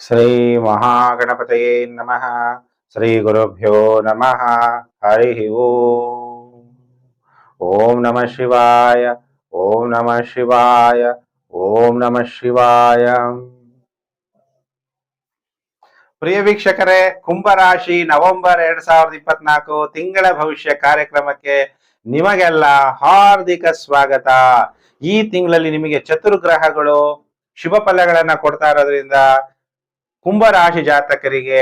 ಶ್ರೀ ಮಹಾಗಣಪತಯೇ ನಮಃ ಶ್ರೀ ಗುರುಭ್ಯೋ ನಮಃ ಹರಿ ಓಂ ನಮಃ ಶಿವಾಯ ಓಂ ನಮಃ ಶಿವಾಯ ಓಂ ನಮಃ ಶಿವಾಯ ಪ್ರಿಯ ವೀಕ್ಷಕರೇ, ಕುಂಭರಾಶಿ ನವೆಂಬರ್ ಎರಡ್ ಸಾವಿರದ ಇಪ್ಪತ್ನಾಲ್ಕು ತಿಂಗಳ ಭವಿಷ್ಯ ಕಾರ್ಯಕ್ರಮಕ್ಕೆ ನಿಮಗೆಲ್ಲ ಹಾರ್ದಿಕ ಸ್ವಾಗತ. ಈ ತಿಂಗಳಲ್ಲಿ ನಿಮಗೆ ಚತುರ್ಗ್ರಹಗಳು, ಶುಭ ಫಲಗಳನ್ನ ಕೊಡ್ತಾ ಇರೋದ್ರಿಂದ ಕುಂಭರಾಶಿ ಜಾತಕರಿಗೆ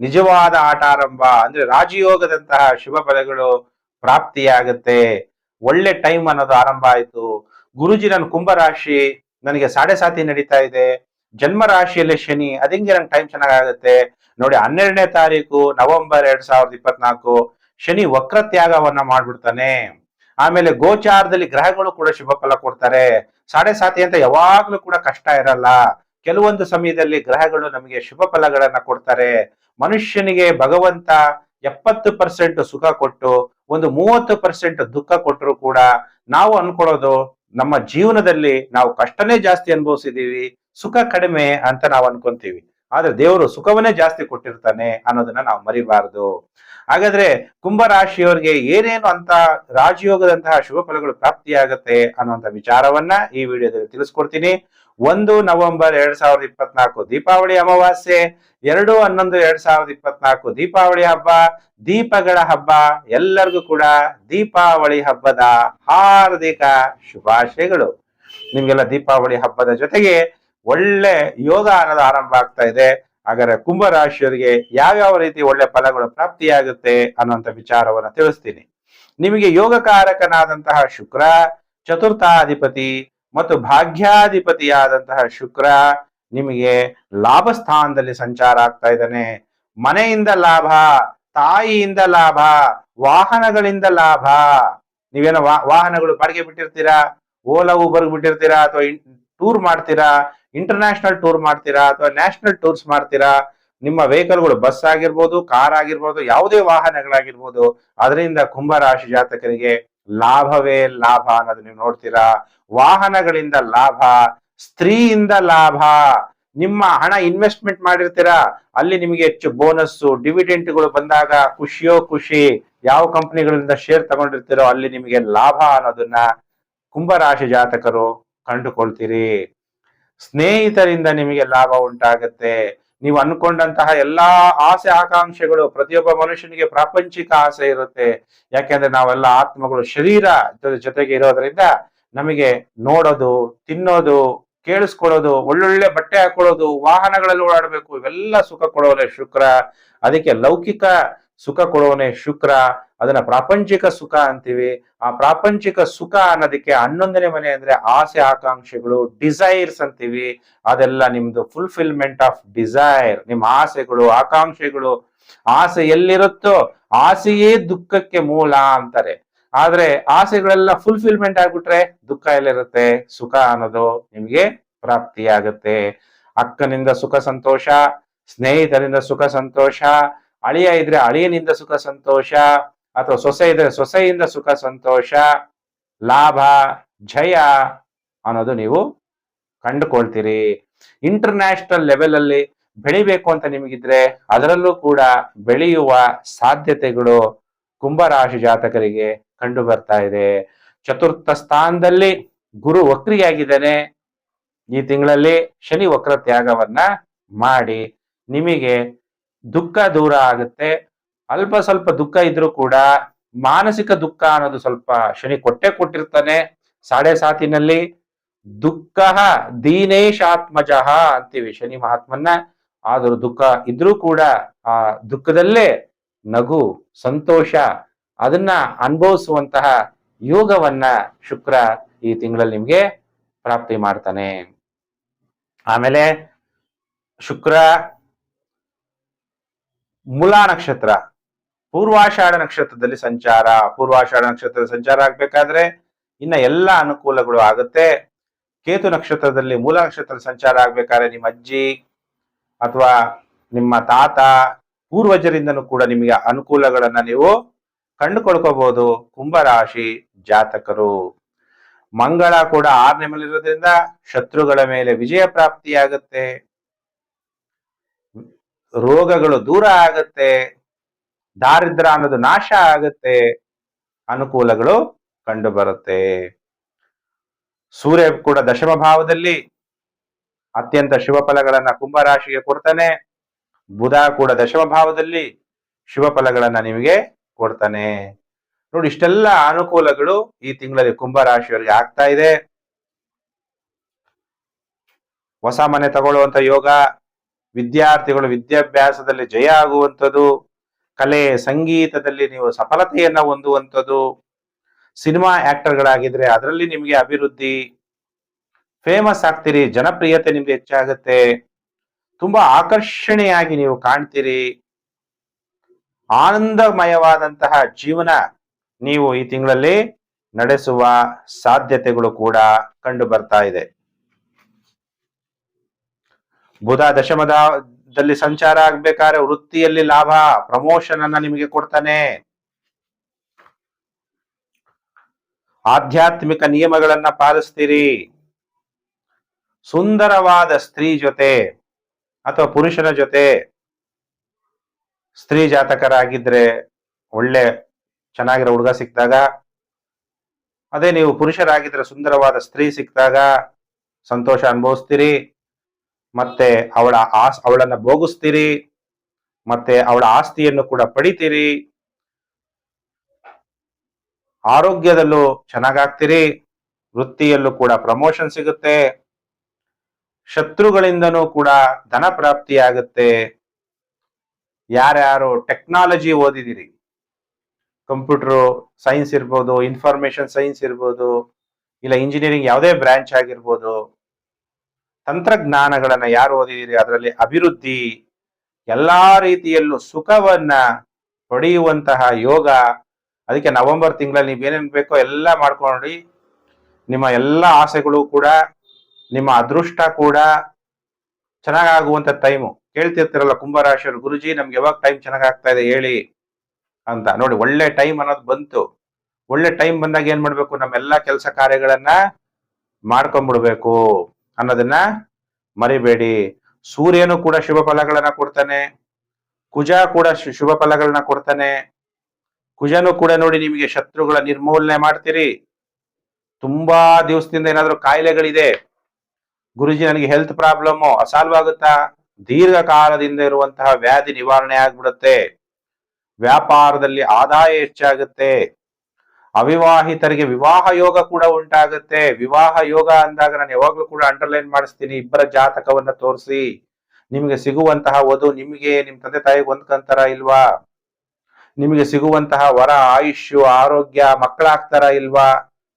ನಿಜವಾದ ಆಟ ಆರಂಭ ಅಂದ್ರೆ ರಾಜಯೋಗದಂತಹ ಶುಭ ಫಲಗಳು ಪ್ರಾಪ್ತಿಯಾಗುತ್ತೆ. ಒಳ್ಳೆ ಟೈಮ್ ಅನ್ನೋದು ಆರಂಭ ಆಯ್ತು. ಗುರುಜಿ ನನ್ನ ಕುಂಭರಾಶಿ, ನನಗೆ ಸಾಡೆ ಸಾತಿ ನಡೀತಾ ಇದೆ. ಜನ್ಮ ರಾಶಿಯಲ್ಲಿ ಶನಿ ಅದಿಂಗೆ ನಂಗೆ ಟೈಮ್ ಚೆನ್ನಾಗಾಗುತ್ತೆ? ನೋಡಿ, ಹನ್ನೆರಡನೇ ತಾರೀಕು, ನವೆಂಬರ್ ಎರಡ್ ಸಾವಿರದ ಇಪ್ಪತ್ನಾಲ್ಕು, ಶನಿ ವಕ್ರತ್ಯಾಗವನ್ನ ಮಾಡ್ಬಿಡ್ತಾನೆ. ಆಮೇಲೆ ಗೋಚಾರದಲ್ಲಿ ಗ್ರಹಗಳು ಕೂಡ ಶುಭ ಫಲ ಕೊಡ್ತಾರೆ. ಸಾಡೆ ಸಾತಿ ಅಂತ ಯಾವಾಗ್ಲೂ ಕೂಡ ಕಷ್ಟ ಇರಲ್ಲ. ಕೆಲವೊಂದು ಸಮಯದಲ್ಲಿ ಗ್ರಹಗಳು ನಮಗೆ ಶುಭ ಫಲಗಳನ್ನ ಕೊಡ್ತಾರೆ. ಮನುಷ್ಯನಿಗೆ ಭಗವಂತ ಎಪ್ಪತ್ತು ಪರ್ಸೆಂಟ್ ಸುಖ ಕೊಟ್ಟು, ಒಂದು ಮೂವತ್ತು ಪರ್ಸೆಂಟ್ ದುಃಖ ಕೊಟ್ಟರು ಕೂಡ ನಾವು ಅನ್ಕೊಳ್ಳೋದು ನಮ್ಮ ಜೀವನದಲ್ಲಿ ನಾವು ಕಷ್ಟನೇ ಜಾಸ್ತಿ ಅನುಭವಿಸಿದೀವಿ ಸುಖ ಕಡಿಮೆ ಅಂತ ನಾವು ಅನ್ಕೊಂತೀವಿ. ಆದ್ರೆ ದೇವರು ಸುಖವನ್ನೇ ಜಾಸ್ತಿ ಕೊಟ್ಟಿರ್ತಾನೆ ಅನ್ನೋದನ್ನ ನಾವು ಮರಿಬಾರದು. ಹಾಗಾದ್ರೆ ಕುಂಭರಾಶಿಯವರಿಗೆ ಏನೇನು ಅಂತ ರಾಜಯೋಗದಂತಹ ಶುಭ ಫಲಗಳು ಪ್ರಾಪ್ತಿಯಾಗತ್ತೆ ಅನ್ನುವಂತ ವಿಚಾರವನ್ನ ಈ ವಿಡಿಯೋದಲ್ಲಿ ತಿಳಿಸ್ಕೊಡ್ತೀನಿ. ಒಂದು ನವೆಂಬರ್ ಎರಡ್ ಸಾವಿರದ ಇಪ್ಪತ್ನಾಲ್ಕು ದೀಪಾವಳಿ ಅಮಾವಾಸ್ಯೆ, ಎರಡು ಹನ್ನೊಂದು ಎರಡ್ ಸಾವಿರದ ಇಪ್ಪತ್ನಾಲ್ಕು ದೀಪಾವಳಿ ಹಬ್ಬ, ದೀಪಗಳ ಹಬ್ಬ, ಎಲ್ಲರಿಗೂ ಕೂಡ ದೀಪಾವಳಿ ಹಬ್ಬದ ಹಾರ್ದಿಕ ಶುಭಾಶಯಗಳು. ನಿಮ್ಗೆಲ್ಲ ದೀಪಾವಳಿ ಹಬ್ಬದ ಜೊತೆಗೆ ಒಳ್ಳೆ ಯೋಗ ಅನ್ನೋದು ಆರಂಭ ಆಗ್ತಾ ಇದೆ. ಹಾಗಾದ್ರೆ ಕುಂಭರಾಶಿಯವರಿಗೆ ಯಾವ್ಯಾವ ರೀತಿ ಒಳ್ಳೆ ಫಲಗಳು ಪ್ರಾಪ್ತಿಯಾಗುತ್ತೆ ಅನ್ನುವಂಥ ವಿಚಾರವನ್ನು ತಿಳಿಸ್ತೀನಿ. ನಿಮಗೆ ಯೋಗಕಾರಕನಾದಂತಹ ಶುಕ್ರ, ಚತುರ್ಥಾಧಿಪತಿ ಮತ್ತು ಭಾಗ್ಯಾಧಿಪತಿಯಾದಂತಹ ಶುಕ್ರ ನಿಮಗೆ ಲಾಭ ಸ್ಥಾನದಲ್ಲಿ ಸಂಚಾರ ಆಗ್ತಾ ಇದ್ದಾನೆ. ಮನೆಯಿಂದ ಲಾಭ, ತಾಯಿಯಿಂದ ಲಾಭ, ವಾಹನಗಳಿಂದ ಲಾಭ. ನೀವೇನೋ ವಾಹನಗಳು ಬಾಡಿಗೆ ಬಿಟ್ಟಿರ್ತೀರಾ? ಓಲಾ ಊಬರ್ಗ್ ಬಿಟ್ಟಿರ್ತೀರಾ ಅಥವಾ ಟೂರ್ ಮಾಡ್ತೀರಾ? ಇಂಟರ್ನ್ಯಾಷನಲ್ ಟೂರ್ ಮಾಡ್ತೀರಾ ಅಥವಾ ನ್ಯಾಷನಲ್ ಟೂರ್ಸ್ ಮಾಡ್ತೀರಾ? ನಿಮ್ಮ ವೆಹಿಕಲ್ಗಳು ಬಸ್ ಆಗಿರ್ಬೋದು ಕಾರ್ ಆಗಿರ್ಬೋದು, ಯಾವುದೇ ವಾಹನಗಳಾಗಿರ್ಬೋದು, ಅದರಿಂದ ಕುಂಭರಾಶಿ ಜಾತಕರಿಗೆ ಲಾಭವೇ ಲಾಭ ಅನ್ನೋದು ನೀವು ನೋಡ್ತೀರಾ? ವಾಹನಗಳಿಂದ ಲಾಭ, ಸ್ತ್ರೀಯಿಂದ ಲಾಭ. ನಿಮ್ಮ ಹಣ ಇನ್ವೆಸ್ಟ್ಮೆಂಟ್ ಮಾಡಿರ್ತೀರಾ? ಅಲ್ಲಿ ನಿಮಗೆ ಹೆಚ್ಚು ಬೋನಸ್ಸು ಡಿವಿಡೆಂಟ್ಗಳು ಬಂದಾಗ ಖುಷಿಯೋ ಖುಷಿ, ಯಾವ ಕಂಪನಿಗಳಿಂದ ಶೇರ್ ತಗೊಂಡಿರ್ತೀರೋ ಅಲ್ಲಿ ನಿಮಗೆ ಲಾಭ ಅನ್ನೋದನ್ನ ಕುಂಭರಾಶಿ ಜಾತಕರು ಕಂಡುಕೊಳ್ತೀರಿ. ಸ್ನೇಹಿತರಿಂದ ನಿಮಗೆ ಲಾಭ ಉಂಟಾಗುತ್ತೆ. ನೀವು ಅನ್ಕೊಂಡಂತಹ ಎಲ್ಲಾ ಆಸೆ ಆಕಾಂಕ್ಷೆಗಳು ಪ್ರತಿಯೊಬ್ಬ ಮನುಷ್ಯನಿಗೆ ಪ್ರಾಪಂಚಿಕ ಆಸೆ ಇರುತ್ತೆ. ಯಾಕೆಂದ್ರೆ ನಾವೆಲ್ಲ ಆತ್ಮಗಳು ಶರೀರ ಜೊತೆ- ಜೊತೆಗೆ ಇರೋದ್ರಿಂದ ನಮಗೆ ನೋಡೋದು, ತಿನ್ನೋದು, ಕೇಳಿಸ್ಕೊಳ್ಳೋದು, ಒಳ್ಳೊಳ್ಳೆ ಬಟ್ಟೆ ಹಾಕೊಳ್ಳೋದು, ವಾಹನಗಳಲ್ಲಿ ಓಡಾಡಬೇಕು, ಇವೆಲ್ಲ ಸುಖ ಕೊಡೋನೆ ಶುಕ್ರ. ಅದಕ್ಕೆ ಲೌಕಿಕ ಸುಖ ಕೊಡೋನೆ ಶುಕ್ರ. ಅದನ್ನ ಪ್ರಾಪಂಚಿಕ ಸುಖ ಅಂತೀವಿ. ಆ ಪ್ರಾಪಂಚಿಕ ಸುಖ ಅನ್ನೋದಕ್ಕೆ ಹನ್ನೊಂದನೇ ಮನೆ ಅಂದ್ರೆ ಆಸೆ, ಆಕಾಂಕ್ಷೆಗಳು ಡಿಸೈರ್ಸ್ ಅಂತೀವಿ. ಅದೆಲ್ಲ ನಿಮ್ದು ಫುಲ್ಫಿಲ್ಮೆಂಟ್ ಆಫ್ ಡಿಸೈರ್ ನಿಮ್ಮ ಆಸೆಗಳು, ಆಕಾಂಕ್ಷೆಗಳು ಆಸೆ ಎಲ್ಲಿರುತ್ತೋ ಆಸೆಯೇ ದುಃಖಕ್ಕೆ ಮೂಲ ಅಂತಾರೆ. ಆದ್ರೆ ಆಸೆಗಳೆಲ್ಲ ಫುಲ್ಫಿಲ್ಮೆಂಟ್ ಆಗ್ಬಿಟ್ರೆ ದುಃಖ ಎಲ್ಲಿರುತ್ತೆ? ಸುಖ ಅನ್ನೋದು ನಿಮ್ಗೆ ಪ್ರಾಪ್ತಿಯಾಗುತ್ತೆ. ಅಕ್ಕನಿಂದ ಸುಖ ಸಂತೋಷ, ಸ್ನೇಹಿತರಿಂದ ಸುಖ ಸಂತೋಷ, ಅಳಿಯ ಇದ್ರೆ ಅಳಿಯನಿಂದ ಸುಖ ಸಂತೋಷ ಅಥವಾ ಸೊಸೆ ಇದ್ರೆ ಸೊಸೆಯಿಂದ ಸುಖ, ಸಂತೋಷ, ಲಾಭ, ಜಯ ಅನ್ನೋದು ನೀವು ಕಂಡುಕೊಳ್ತೀರಿ. ಇಂಟರ್ನ್ಯಾಷನಲ್ ಲೆವೆಲ್ ಅಲ್ಲಿ ಬೆಳಿಬೇಕು ಅಂತ ನಿಮಗಿದ್ರೆ ಅದರಲ್ಲೂ ಕೂಡ ಬೆಳೆಯುವ ಸಾಧ್ಯತೆಗಳು ಕುಂಭರಾಶಿ ಜಾತಕರಿಗೆ ಕಂಡು ಬರ್ತಾ ಇದೆ. ಚತುರ್ಥ ಸ್ಥಾನದಲ್ಲಿ ಗುರು ವಕ್ರಿಯಾಗಿದ್ದಾನೆ. ಈ ತಿಂಗಳಲ್ಲಿ ಶನಿ ವಕ್ರ ತ್ಯಾಗವನ್ನ ಮಾಡಿ ನಿಮಗೆ ದುಃಖ ದೂರ ಆಗುತ್ತೆ. ಅಲ್ಪ ಸ್ವಲ್ಪ ದುಃಖ ಇದ್ರೂ ಕೂಡ ಮಾನಸಿಕ ದುಃಖ ಅನ್ನೋದು ಸ್ವಲ್ಪ ಶನಿ ಕೊಟ್ಟೆ ಕೊಟ್ಟಿರ್ತಾನೆ. ಸಾಡೆ ಸಾತಿನಲ್ಲಿ ದುಃಖ ದೀನೇಶಾತ್ಮಜಃ ಅಂತೀವಿ ಶನಿ ಮಹಾತ್ಮನ್ನ. ಆದರೂ ದುಃಖ ಇದ್ರೂ ಕೂಡ ಆ ದುಃಖದಲ್ಲೇ ನಗು, ಸಂತೋಷ, ಅದನ್ನ ಅನುಭವಿಸುವಂತಹ ಯೋಗವನ್ನ ಶುಕ್ರ ಈ ತಿಂಗಳಲ್ಲಿ ನಿಮ್ಗೆ ಪ್ರಾಪ್ತಿ ಮಾಡ್ತಾನೆ. ಆಮೇಲೆ ಶುಕ್ರ, ಮೂಲಾ ನಕ್ಷತ್ರ. ಪೂರ್ವಾಷಾಢ ನಕ್ಷತ್ರದಲ್ಲಿ ಸಂಚಾರ, ಪೂರ್ವಾಷಾಢ ನಕ್ಷತ್ರದ ಸಂಚಾರ ಆಗ್ಬೇಕಾದ್ರೆ ಇನ್ನ ಎಲ್ಲ ಅನುಕೂಲಗಳು ಆಗುತ್ತೆ. ಕೇತು ನಕ್ಷತ್ರದಲ್ಲಿ ಮೂಲ ನಕ್ಷತ್ರದ ಸಂಚಾರ ಆಗ್ಬೇಕಾದ್ರೆ ನಿಮ್ಮ ಅಜ್ಜಿ ಅಥವಾ ನಿಮ್ಮ ತಾತ, ಪೂರ್ವಜರಿಂದನೂ ಕೂಡ ನಿಮಗೆ ಅನುಕೂಲಗಳನ್ನ ನೀವು ಕಂಡುಕೊಳ್ಕೋಬಹುದು ಕುಂಭರಾಶಿ ಜಾತಕರು. ಮಂಗಳ ಕೂಡ ಆರನೇ ಮೇಲೆ ಇರೋದ್ರಿಂದ ಶತ್ರುಗಳ ಮೇಲೆ ವಿಜಯ ಪ್ರಾಪ್ತಿಯಾಗುತ್ತೆ. ರೋಗಗಳು ದೂರ ಆಗುತ್ತೆ. ದಾರಿದ್ರ ಅನ್ನೋದು ನಾಶ ಆಗುತ್ತೆ ಅನುಕೂಲಗಳು ಕಂಡು ಬರುತ್ತೆ ಸೂರ್ಯ ಕೂಡ ದಶಮ ಭಾವದಲ್ಲಿ ಅತ್ಯಂತ ಶುಭ ಫಲಗಳನ್ನ ಕುಂಭರಾಶಿಗೆ ಕೊಡ್ತಾನೆ. ಬುಧ ಕೂಡ ದಶಮ ಭಾವದಲ್ಲಿ ಶುಭ ಫಲಗಳನ್ನ ನಿಮಗೆ ಕೊಡ್ತಾನೆ. ನೋಡಿ, ಇಷ್ಟೆಲ್ಲ ಅನುಕೂಲಗಳು ಈ ತಿಂಗಳಲ್ಲಿ ಕುಂಭರಾಶಿಯವರಿಗೆ ಆಗ್ತಾ ಇದೆ. ಹೊಸ ಮನೆ ತಗೊಳ್ಳುವಂತ ಯೋಗ, ವಿದ್ಯಾರ್ಥಿಗಳು ವಿದ್ಯಾಭ್ಯಾಸದಲ್ಲಿ ಜಯ ಆಗುವಂಥದ್ದು. ಕಲೆ ಸಂಗೀತದಲ್ಲಿ ನೀವು ಸಫಲತೆಯನ್ನ ಹೊಂದುವಂಥದ್ದು ಸಿನಿಮಾ ಆಕ್ಟರ್ಗಳಾಗಿದ್ರೆ ಅದರಲ್ಲಿ ನಿಮಗೆ ಅಭಿವೃದ್ಧಿ ಫೇಮಸ್ ಆಗ್ತೀರಿ, ಜನಪ್ರಿಯತೆ ನಿಮ್ಗೆ ಹೆಚ್ಚಾಗುತ್ತೆ, ತುಂಬಾ ಆಕರ್ಷಣೆಯಾಗಿ ನೀವು ಕಾಣ್ತೀರಿ. ಆನಂದಮಯವಾದಂತಹ ಜೀವನ ನೀವು ಈ ತಿಂಗಳಲ್ಲಿ ನಡೆಸುವ ಸಾಧ್ಯತೆಗಳು ಕೂಡ ಕಂಡು ಬರ್ತಾ ಇದೆ. ಬುಧ ದಶಮದಲ್ಲಿ ಸಂಚಾರ ಆಗ್ಬೇಕಾದ್ರೆ ವೃತ್ತಿಯಲ್ಲಿ ಲಾಭ ಪ್ರಮೋಷನ್ ಅನ್ನ ನಿಮಗೆ ಕೊಡ್ತಾನೆ. ಆಧ್ಯಾತ್ಮಿಕ ನಿಯಮಗಳನ್ನ ಪಾಲಿಸ್ತೀರಿ. ಸುಂದರವಾದ ಸ್ತ್ರೀ ಜೊತೆ ಅಥವಾ ಪುರುಷನ ಜೊತೆ ಸ್ತ್ರೀ ಜಾತಕರಾಗಿದ್ರೆ ಒಳ್ಳೆ ಚೆನ್ನಾಗಿರೋ ಹುಡುಗ ಸಿಕ್ಕಿದಾಗ, ಅದೇ ನೀವು ಪುರುಷರಾಗಿದ್ರೆ ಸುಂದರವಾದ ಸ್ತ್ರೀ ಸಿಕ್ಕಿದಾಗ ಸಂತೋಷ ಅನುಭವಿಸ್ತೀರಿ. ಮತ್ತೆ ಅವಳ ಆಸ್, ಅವಳನ್ನ ಭೋಗಿಸ್ತೀರಿ, ಮತ್ತೆ ಅವಳ ಆಸ್ತಿಯನ್ನು ಕೂಡ ಪಡಿತೀರಿ. ಆರೋಗ್ಯದಲ್ಲೂ ಚೆನ್ನಾಗಾಗ್ತೀರಿ, ವೃತ್ತಿಯಲ್ಲೂ ಕೂಡ ಪ್ರಮೋಷನ್ ಸಿಗುತ್ತೆ. ಶತ್ರುಗಳಿಂದನೂ ಕೂಡ ಧನ ಪ್ರಾಪ್ತಿಯಾಗುತ್ತೆ. ಯಾರ್ಯಾರು ಟೆಕ್ನಾಲಜಿ ಓದಿದಿರಿ, ಕಂಪ್ಯೂಟರ್ ಸೈನ್ಸ್ ಇರ್ಬೋದು ಇನ್ಫಾರ್ಮೇಶನ್ ಸೈನ್ಸ್ ಇರ್ಬೋದು, ಇಲ್ಲ ಇಂಜಿನಿಯರಿಂಗ್ ಯಾವುದೇ ಬ್ರಾಂಚ್ ಆಗಿರ್ಬೋದು ತಂತ್ರಜ್ಞಾನಗಳನ್ನ ಯಾರು ಓದಿದಿರಿ? ಅದರಲ್ಲಿ ಅಭಿವೃದ್ಧಿ, ಎಲ್ಲಾ ರೀತಿಯಲ್ಲೂ ಸುಖವನ್ನ ಪಡೆಯುವಂತಹ ಯೋಗ ಅದಕ್ಕೆ ನವೆಂಬರ್ ತಿಂಗಳಲ್ಲಿ ನೀವು ಏನೇನು ಬೇಕೋ ಎಲ್ಲ ಮಾಡ್ಕೊಂಡ್ರಿ. ನಿಮ್ಮ ಎಲ್ಲ ಆಸೆಗಳು ಕೂಡ, ನಿಮ್ಮ ಅದೃಷ್ಟ ಕೂಡ ಚೆನ್ನಾಗಾಗುವಂತ ಟೈಮು ಕೇಳ್ತಿರ್ತಿರಲ್ಲ ಕುಂಭರಾಶಿಯವರು, ಗುರುಜಿ, ನಮ್ಗೆ ಯಾವಾಗ ಟೈಮ್ ಚೆನ್ನಾಗಾಗ್ತಾ ಇದೆ ಹೇಳಿ ಅಂತ. ನೋಡಿ, ಒಳ್ಳೆ ಟೈಮ್ ಅನ್ನೋದು ಬಂತು. ಒಳ್ಳೆ ಟೈಮ್ ಬಂದಾಗ ಏನ್ ಮಾಡ್ಬೇಕು? ನಮ್ಮೆಲ್ಲ ಕೆಲಸ ಕಾರ್ಯಗಳನ್ನ ಮಾಡ್ಕೊಂಡ್ಬಿಡ್ಬೇಕು ಅನ್ನೋದನ್ನ ಮರಿಬೇಡಿ. ಸೂರ್ಯನು ಕೂಡ ಶುಭ ಫಲಗಳನ್ನ ಕೊಡ್ತಾನೆ. ಕುಜ ಕೂಡ ಶುಭ ಫಲಗಳನ್ನ ಕೊಡ್ತಾನೆ. ಕುಜನು ಕೂಡ ನೋಡಿ ನಿಮಗೆ ಶತ್ರುಗಳ ನಿರ್ಮೂಲನೆ ಮಾಡ್ತೀರಿ. ತುಂಬಾ ದಿವಸದಿಂದ ಏನಾದ್ರೂ ಕಾಯಿಲೆಗಳಿದೆ. ಗುರುಜಿ, ನನಗೆ ಹೆಲ್ತ್ ಪ್ರಾಬ್ಲಮ್ ಸಾಲ್ವ್ ಆಗುತ್ತಾ? ದೀರ್ಘಕಾಲದಿಂದ ಇರುವಂತಹ ವ್ಯಾಧಿ ನಿವಾರಣೆ ಆಗ್ಬಿಡುತ್ತೆ. ವ್ಯಾಪಾರದಲ್ಲಿ ಆದಾಯ ಹೆಚ್ಚಾಗುತ್ತೆ. ಅವಿವಾಹಿತರಿಗೆ ವಿವಾಹ ಯೋಗ ಕೂಡ ಉಂಟಾಗುತ್ತೆ. ವಿವಾಹ ಯೋಗ ಅಂದಾಗ ನಾನು ಯಾವಾಗ್ಲೂ ಕೂಡ ಅಂಡರ್ಲೈನ್ ಮಾಡಿಸ್ತೀನಿ, ಇಬ್ಬರ ಜಾತಕವನ್ನ ತೋರಿಸಿ. ನಿಮಗೆ ಸಿಗುವಂತಹ ವಧು ನಿಮಗೆ, ನಿಮ್ ತಂದೆ ತಾಯಿಗೆ ಹೊಂದ್ಕಂತಾರ ಇಲ್ವಾ? ನಿಮಗೆ ಸಿಗುವಂತಹ ವರ, ಆಯುಷ್ಯು, ಆರೋಗ್ಯ, ಮಕ್ಕಳಾಗ್ತಾರ ಇಲ್ವಾ?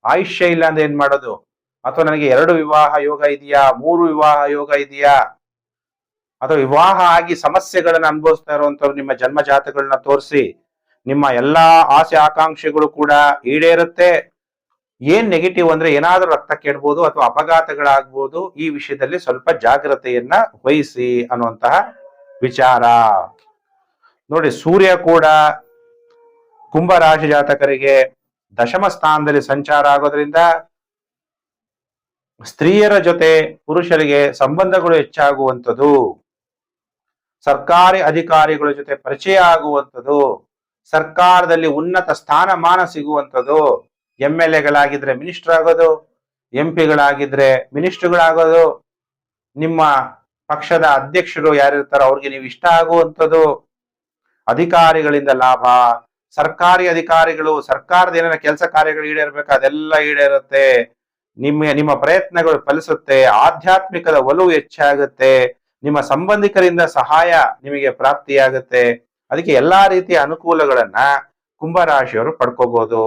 ಆಯುಷ್ಯ ಇಲ್ಲ ಅಂದ್ರೆ ಏನ್ ಮಾಡೋದು? ಅಥವಾ ನನಗೆ ಎರಡು ವಿವಾಹ ಯೋಗ ಇದೆಯಾ, ಮೂರು ವಿವಾಹ ಯೋಗ ಇದೆಯಾ? ಅಥವಾ ವಿವಾಹ ಆಗಿ ಸಮಸ್ಯೆಗಳನ್ನ ಅನುಭವಿಸ್ತಾ ಇರುವಂತವ್ರು ನಿಮ್ಮ ಜನ್ಮ ಜಾತಗಳನ್ನ ತೋರಿಸಿ. ನಿಮ್ಮ ಎಲ್ಲಾ ಆಸೆ ಆಕಾಂಕ್ಷೆಗಳು ಕೂಡ ಈಡೇರುತ್ತೆ. ಏನ್ ನೆಗೆಟಿವ್ ಅಂದ್ರೆ ಏನಾದ್ರೂ ರಕ್ತ ಕೆಡ್ಬೋದು ಅಥವಾ ಅಪಘಾತಗಳಾಗ್ಬೋದು, ಈ ವಿಷಯದಲ್ಲಿ ಸ್ವಲ್ಪ ಜಾಗ್ರತೆಯನ್ನ ವಹಿಸಿ ಅನ್ನುವಂತಹ ವಿಚಾರ. ನೋಡಿ, ಸೂರ್ಯ ಕೂಡ ಕುಂಭ ರಾಶಿ ಜಾತಕರಿಗೆ ದಶಮ ಸ್ಥಾನದಲ್ಲಿ ಸಂಚಾರ ಆಗೋದ್ರಿಂದ ಸ್ತ್ರೀಯರ ಜೊತೆ ಪುರುಷರಿಗೆ ಸಂಬಂಧಗಳು ಹೆಚ್ಚಾಗುವಂಥದ್ದು ಸರ್ಕಾರಿ ಅಧಿಕಾರಿಗಳ ಜೊತೆ ಪರಿಚಯ ಆಗುವಂಥದ್ದು ಸರ್ಕಾರದಲ್ಲಿ ಉನ್ನತ ಸ್ಥಾನಮಾನ ಸಿಗುವಂಥದ್ದು ಎಂ ಎಲ್ ಎಗಳಾಗಿದ್ರೆ ಮಿನಿಸ್ಟರ್ ಆಗೋದು ಎಂ ಪಿಗಳಾಗಿದ್ರೆ ಮಿನಿಸ್ಟರ್ಗಳಾಗೋದು, ನಿಮ್ಮ ಪಕ್ಷದ ಅಧ್ಯಕ್ಷರು ಯಾರಿರ್ತಾರೋ ಅವ್ರಿಗೆ ನೀವು ಇಷ್ಟ ಆಗುವಂಥದ್ದು, ಅಧಿಕಾರಿಗಳಿಂದ ಲಾಭ, ಸರ್ಕಾರಿ ಅಧಿಕಾರಿಗಳು, ಸರ್ಕಾರದ ಏನೇನ ಕೆಲಸ ಕಾರ್ಯಗಳು ಈಡೇರ್ಬೇಕು, ಅದೆಲ್ಲ ಈಡೇರುತ್ತೆ. ನಿಮ್ಮ ನಿಮ್ಮ ಪ್ರಯತ್ನಗಳು ಫಲಿಸುತ್ತೆ, ಆಧ್ಯಾತ್ಮಿಕದ ಒಲವು ಹೆಚ್ಚಾಗುತ್ತೆ, ನಿಮ್ಮ ಸಂಬಂಧಿಕರಿಂದ ಸಹಾಯ ನಿಮಗೆ ಪ್ರಾಪ್ತಿಯಾಗುತ್ತೆ. ಅದಕ್ಕೆ ಎಲ್ಲಾ ರೀತಿಯ ಅನುಕೂಲಗಳನ್ನ ಕುಂಭರಾಶಿಯವರು ಪಡ್ಕೋಬಹುದು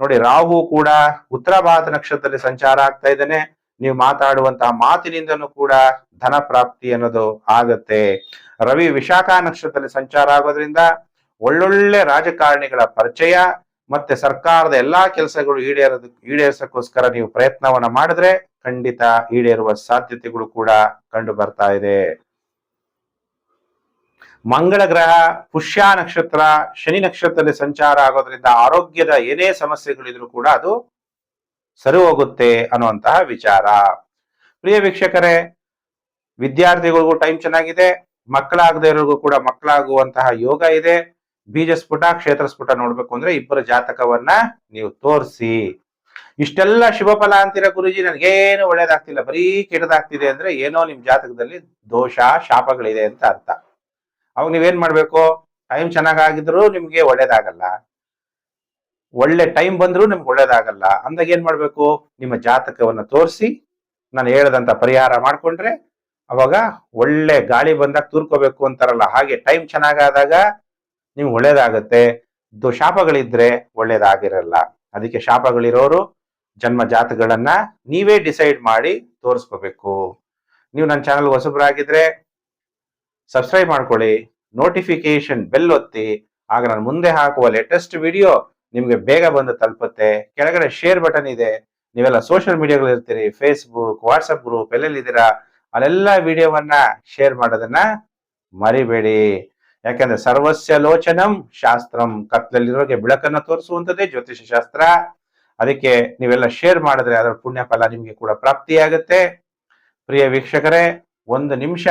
ನೋಡಿ, ರಾಹು ಕೂಡ ಉತ್ತರ ಭಾರತ ನಕ್ಷತ್ರದಲ್ಲಿ ಸಂಚಾರ ಆಗ್ತಾ ಇದ್ದಾನೆ. ನೀವು ಮಾತಾಡುವಂತಹ ಮಾತಿನಿಂದನೂ ಕೂಡ ಧನ ಪ್ರಾಪ್ತಿ ಅನ್ನೋದು ಆಗತ್ತೆ. ರವಿ ವಿಶಾಖ ನಕ್ಷತ್ರದಲ್ಲಿ ಸಂಚಾರ ಆಗೋದ್ರಿಂದ ಒಳ್ಳೊಳ್ಳೆ ರಾಜಕಾರಣಿಗಳ ಪರಿಚಯ ಮತ್ತೆ ಸರ್ಕಾರದ ಎಲ್ಲಾ ಕೆಲಸಗಳು ಈಡೇರೋದು, ಈಡೇರಿಸಕ್ಕೋಸ್ಕರ ನೀವು ಪ್ರಯತ್ನವನ್ನ ಮಾಡಿದ್ರೆ ಖಂಡಿತ ಈಡೇರುವ ಸಾಧ್ಯತೆಗಳು ಕೂಡ ಕಂಡು ಬರ್ತಾ ಇದೆ. ಮಂಗಳ ಗ್ರಹ, ಪುಷ್ಯ ನಕ್ಷತ್ರ, ಶನಿ ನಕ್ಷತ್ರದಲ್ಲಿ ಸಂಚಾರ ಆಗೋದ್ರಿಂದ ಆರೋಗ್ಯದ ಏನೇ ಸಮಸ್ಯೆಗಳಿದ್ರು ಕೂಡ ಅದು ಸರಿ ಹೋಗುತ್ತೆ ಅನ್ನುವಂತಹ ವಿಚಾರ. ಪ್ರಿಯ ವೀಕ್ಷಕರೇ, ವಿದ್ಯಾರ್ಥಿಗಳಿಗೂ ಟೈಮ್ ಚೆನ್ನಾಗಿದೆ, ಮಕ್ಕಳಾಗದೇ ಇರೋರಿಗೂ ಕೂಡ ಮಕ್ಕಳಾಗುವಂತಹ ಯೋಗ ಇದೆ. ಬೀಜ ಸ್ಫುಟ ಕ್ಷೇತ್ರ ಸ್ಫುಟ ನೋಡ್ಬೇಕು ಅಂದ್ರೆ ಇಬ್ಬರ ಜಾತಕವನ್ನ ನೀವು ತೋರಿಸಿ. ಇಷ್ಟೆಲ್ಲ ಶುಭ ಫಲ ಅಂತೀರ ಗುರುಜಿ? ನನಗೇನು ಒಳ್ಳೇದಾಗ್ತಿಲ್ಲ, ಬರೀ ಕೆಟ್ಟದಾಗ್ತಿದೆ ಅಂದ್ರೆ ಏನೋ ನಿಮ್ ಜಾತಕದಲ್ಲಿ ದೋಷ, ಶಾಪಗಳಿದೆ ಅಂತ ಅರ್ಥ. ಅವಾಗ ನೀವೇನ್ ಮಾಡ್ಬೇಕು? ಟೈಮ್ ಚೆನ್ನಾಗಾಗಿದ್ರು ನಿಮ್ಗೆ ಒಳ್ಳೇದಾಗಲ್ಲ. ಒಳ್ಳೆ ಟೈಮ್ ಬಂದ್ರು ನಿಮ್ಗೆ ಒಳ್ಳೇದಾಗಲ್ಲ. ಅಂದಾಗ ಏನ್ ಮಾಡ್ಬೇಕು? ನಿಮ್ಮ ಜಾತಕವನ್ನ ತೋರಿಸಿ, ನಾನು ಹೇಳದಂತ ಪರಿಹಾರ ಮಾಡ್ಕೊಂಡ್ರೆ ಅವಾಗ ಒಳ್ಳೆ ಗಾಳಿ ಬಂದಾಗ ತೂರ್ಕೋಬೇಕು ಅಂತಾರಲ್ಲ, ಹಾಗೆ ಟೈಮ್ ಚೆನ್ನಾಗಾದಾಗ ನಿಮ್ಗೆ ಒಳ್ಳೇದಾಗತ್ತೆ. ದು- ಶಾಪಗಳಿದ್ರೆ ಒಳ್ಳೇದಾಗಿರಲ್ಲ. ಅದಕ್ಕೆ ಶಾಪಗಳಿರೋರು ಜನ್ಮ ಜಾತಗಳನ್ನ ನೀವೇ ಡಿಸೈಡ್ ಮಾಡಿ ತೋರಿಸ್ಕೋಬೇಕು. ನೀವು ನನ್ನ ಚಾನಲ್ ಹೊಸಬರಾಗಿದ್ರೆ ಸಬ್ಸ್ಕ್ರೈಬ್ ಮಾಡ್ಕೊಳ್ಳಿ ನೋಟಿಫಿಕೇಶನ್ ಬೆಲ್ ಒತ್ತಿ, ಆಗ ನಾನು ಮುಂದೆ ಹಾಕುವ ಲೇಟೆಸ್ಟ್ ವಿಡಿಯೋ ನಿಮಗೆ ಬೇಗ ಬಂದು ತಲುಪುತ್ತೆ. ಕೆಳಗಡೆ ಶೇರ್ ಬಟನ್ ಇದೆ. ನೀವೆಲ್ಲ ಸೋಷಿಯಲ್ ಮೀಡಿಯಾಗಳು ಇರ್ತೀರಿ ಫೇಸ್ಬುಕ್ ವಾಟ್ಸಪ್ ಗ್ರೂಪ್ ಎಲ್ಲೆಲ್ಲಿದ್ದೀರಾ ಅಲ್ಲೆಲ್ಲ ವಿಡಿಯೋವನ್ನ ಶೇರ್ ಮಾಡೋದನ್ನ ಮರಿಬೇಡಿ. ಯಾಕಂದ್ರೆ ಸರ್ವಸ್ಯ ಲೋಚನಂ ಶಾಸ್ತ್ರಂ ಕತ್ಲಲ್ಲಿರೋಗೆ ಬೆಳಕನ್ನ ತೋರಿಸುವಂಥದ್ದೇ ಜ್ಯೋತಿಷ್ಯ ಶಾಸ್ತ್ರ. ಅದಕ್ಕೆ ನೀವೆಲ್ಲ ಶೇರ್ ಮಾಡಿದ್ರೆ ಅದರ ಪುಣ್ಯ ಫಲ ನಿಮಗೆ ಕೂಡ ಪ್ರಾಪ್ತಿಯಾಗುತ್ತೆ. ಪ್ರಿಯ ವೀಕ್ಷಕರೇ, ಒಂದು ನಿಮಿಷ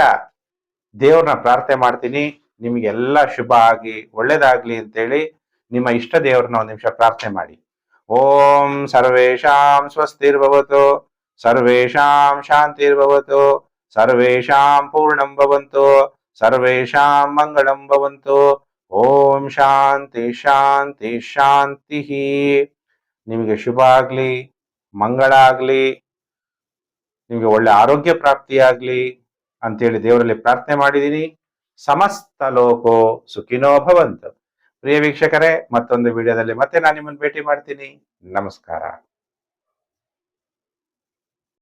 ದೇವ್ರನ್ನ ಪ್ರಾರ್ಥನೆ ಮಾಡ್ತೀನಿ. ನಿಮಗೆಲ್ಲ ಶುಭ ಆಗಿ, ಒಳ್ಳೇದಾಗ್ಲಿ ಅಂತೇಳಿ ನಿಮ್ಮ ಇಷ್ಟ ದೇವ್ರನ್ನ ಒಂದು ನಿಮಿಷ ಪ್ರಾರ್ಥನೆ ಮಾಡಿ. ಓಂ ಸರ್ವೇಷಾಂ ಸ್ವಸ್ತಿರ್ಭವತು, ಸರ್ವೇಷಾಂ ಶಾಂತಿರ್ಭವತು, ಸರ್ವೇಷಾಂ ಪೂರ್ಣಂ ಭವಂತು, ಸರ್ವೇಷಾಂ ಮಂಗಳಂ ಭವಂತು. ಓಂ ಶಾಂತಿ ಶಾಂತಿ ಶಾಂತಿ. ನಿಮಗೆ ಶುಭ ಆಗ್ಲಿ ಮಂಗಳ ಆಗ್ಲಿ ನಿಮಗೆ ಒಳ್ಳೆ ಆರೋಗ್ಯ ಪ್ರಾಪ್ತಿಯಾಗ್ಲಿ. ಅಂತೇಳಿ ದೇವರಲ್ಲಿ ಪ್ರಾರ್ಥನೆ ಮಾಡಿದ್ದೀನಿ. ಸಮಸ್ತ ಲೋಕೋ ಸುಖಿನೋ ಭವಂತು. ಪ್ರಿಯ ವೀಕ್ಷಕರೇ, ಮತ್ತೊಂದು ವಿಡಿಯೋದಲ್ಲಿ ಮತ್ತೆ ನಾನು ನಿಮ್ಮನ್ನು ಭೇಟಿ ಮಾಡ್ತೀನಿ. ನಮಸ್ಕಾರ.